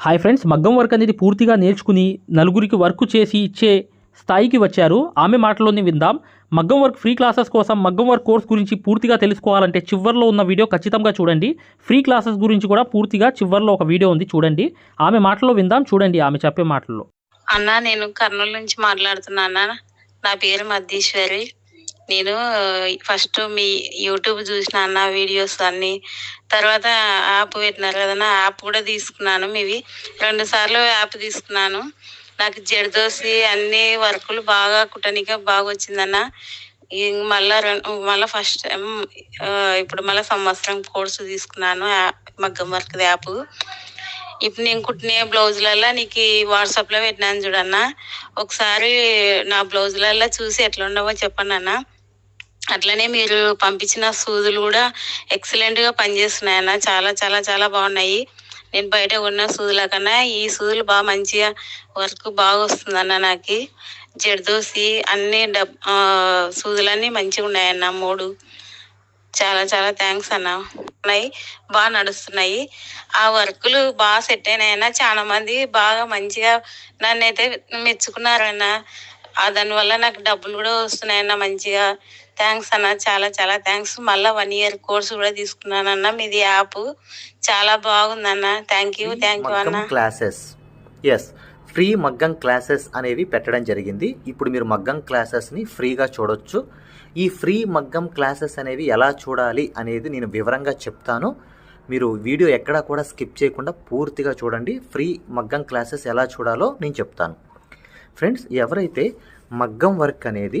Hi friends మగ్గం work అనేది పూర్తిగా నేర్చుకుని నలుగురికి వర్క్ చేసి ఇచ్చే స్థాయికి వచ్చారు. ఆమె మాటలోనే విందాం. మగ్గం వర్క్ ఫ్రీ క్లాసెస్ కోసం మగ్గం వర్క్ కోర్స్ గురించి పూర్తిగా తెలుసుకోవాలంటే చివర్లో ఉన్న వీడియో ఖచ్చితంగా చూడండి. ఫ్రీ క్లాసెస్ గురించి కూడా పూర్తిగా చివర్లో ఒక వీడియో ఉంది చూడండి. ఆమె మాటలో విందాం చూడండి ఆమె చెప్పే మాటల్లో అన్న నేను కర్నూలు నుంచి మాట్లాడుతున్నా నా పేరు మద్దీశ్వరి. నేను ఫస్ట్ మీ యూట్యూబ్ చూసిన అన్న వీడియోస్ అన్ని తర్వాత యాప్ పెట్టినారు కదా యాప్ కూడా తీసుకున్నాను మీవి. రెండు సార్లు యాప్ తీసుకున్నాను. నాకు జడదోసి అన్ని వర్కులు బాగా కుట్టనిక బాగా వచ్చిందన్న మళ్ళా రెండు మళ్ళీ ఫస్ట్ టైం ఇప్పుడు మళ్ళీ సంవత్సరం కోర్సు తీసుకున్నాను మగ్గం వర్క్ యాప్ ఇప్పుడు నేను కుట్టిన బ్లౌజులల్లో నీకు వాట్సాప్లో పెట్టినాను చూడన్న. ఒకసారి నా బ్లౌజులలో చూసి ఎట్లా ఉండవో చెప్పండి అన్నా అట్లనే మీరు పంపించిన సూదులు కూడా ఎక్సలెంట్గా పనిచేస్తున్నాయి అన్న. చాలా చాలా చాలా బాగున్నాయి. నేను బయట కొన్న సూదుల కన్నా ఈ సూదులు బాగా మంచిగా వర్క్ బాగా వస్తుందన్న నాకు. జడదోసి అన్ని డబ్ సూదులన్నీ మంచిగా ఉన్నాయన్న మూడు. చాలా చాలా థ్యాంక్స్ అన్న. ఉన్నాయి బాగా నడుస్తున్నాయి. ఆ వర్కులు బాగా సెట్ అయినాయన్నా చాలా మంది బాగా మంచిగా నన్ను అయితే మెచ్చుకున్నారన్న దానివల్ల నాకు డబ్బులు కూడా వస్తున్నాయన్న మంచిగా. థ్యాంక్స్ అన్న చాలా చాలా థ్యాంక్స్ మళ్ళీ వన్ ఇయర్ కోర్స్ కూడా తీసుకున్నానన్న మీది యాప్. చాలా బాగుందన్న. థ్యాంక్ యూ థ్యాంక్ యూ అన్న. క్లాసెస్. ఎస్ ఫ్రీ మగ్గం క్లాసెస్ అనేవి పెట్టడం జరిగింది. ఇప్పుడు మీరు మగ్గం క్లాసెస్ని ఫ్రీగా చూడొచ్చు. ఈ ఫ్రీ మగ్గం క్లాసెస్ అనేవి ఎలా చూడాలి అనేది నేను వివరంగా చెప్తాను. మీరు వీడియో ఎక్కడా కూడా స్కిప్ చేయకుండా పూర్తిగా చూడండి. ఫ్రీ మగ్గం క్లాసెస్ ఎలా చూడాలో నేను చెప్తాను. ఫ్రెండ్స్ ఎవరైతే మగ్గం వర్క్ అనేది